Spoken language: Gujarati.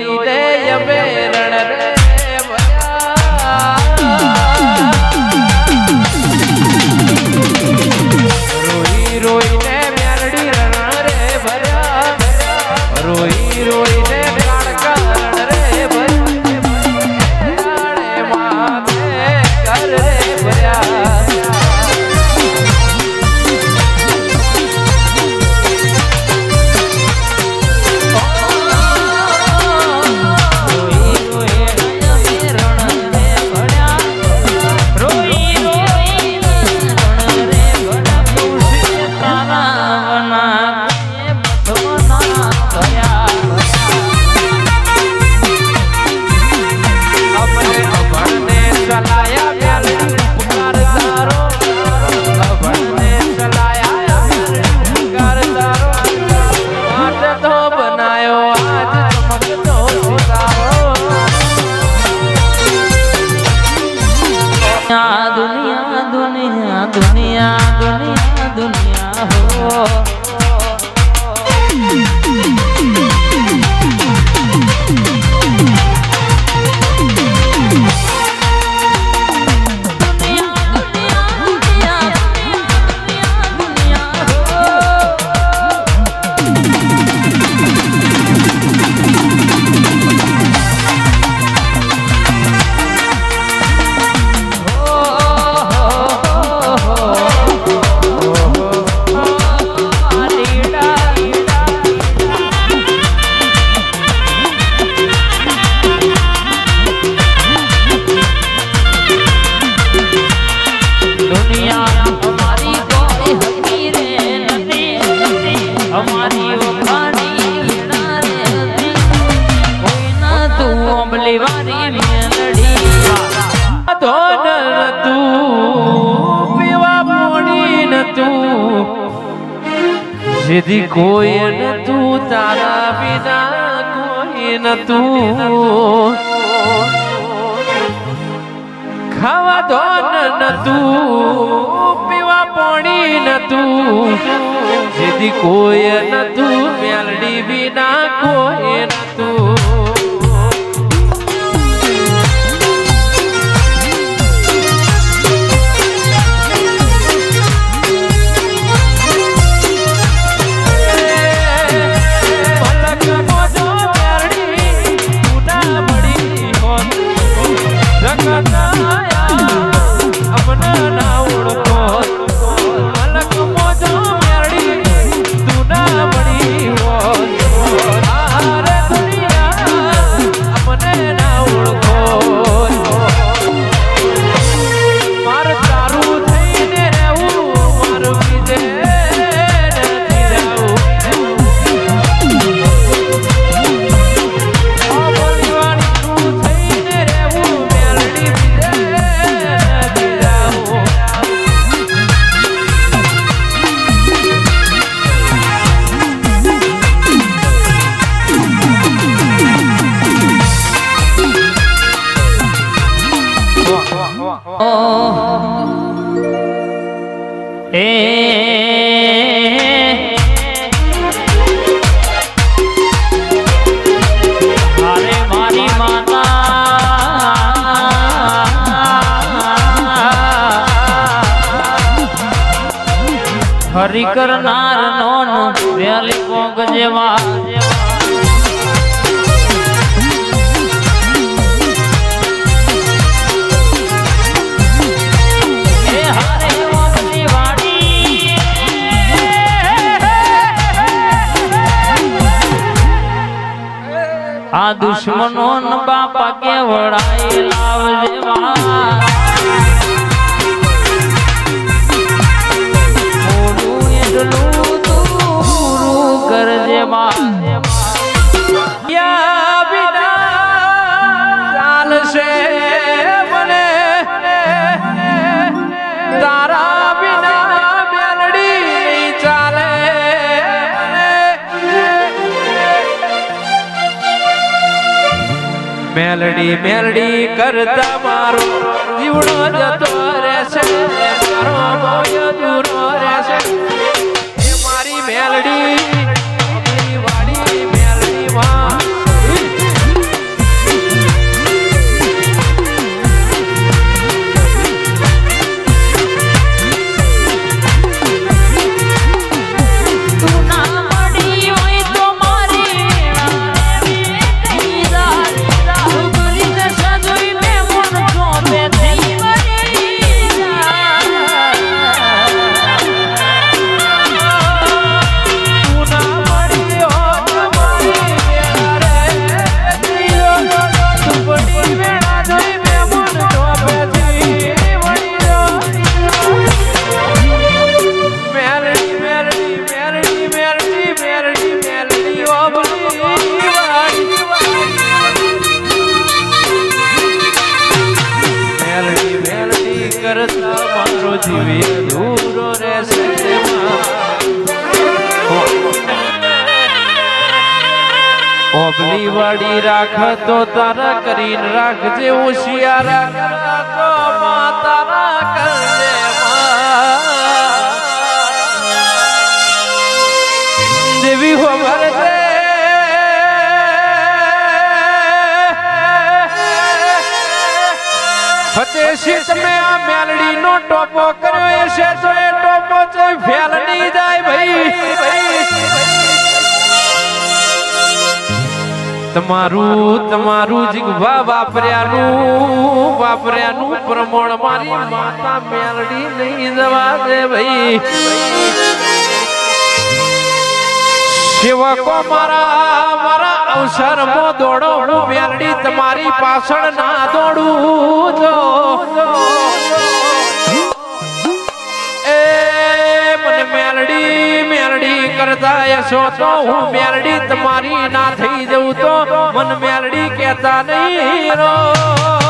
જોઈ રે યબે દુનિયા હો વાલી વારી મેલડી ધોન તું પીવા મોડી ન તું જેથી કોઈ ન તું તારા વિના કોઈ ન તું ખાવા ધોન ન તું પીવા પાણી ન તું જેથી કોઈ ન તું મેલડી વિના કોઈ ન તું હરી કરનાર નો વેલી પોગ જેવા. આ દુશ્મનો બાપા કે વડાઈ લાવજે. મેલડી મેલડી કરતા મારો જીવડો જતો રહેશે. મારો મોય દૂરો જીવી અધૂરો રહેશે ઓબલી વાડી રાખ તો તારા કરીને રાખજે હોશિયારા તો માં તારા કરજે માં. દેવી ખબર છે ફતેશી તમે આ મેલડી નો ટોપો કર્યો છે તો એ ટોપો છે ફેલડી જાય ભાઈ. તમારું તમારું જીગવા વાપર્યાનું વાપર્યાનું પ્રમાણ મારી માતા મેલડી નહીં જવા દે ભાઈ. સેવકો મારા મારા અવસર મો દોડો, હું મેલડી તમારી પાછળ ના દોડું જો કરતા હશો તો હું મેરડી તમારી ના થઈ જઉં તો મન મેરડી કેતા નહીં રો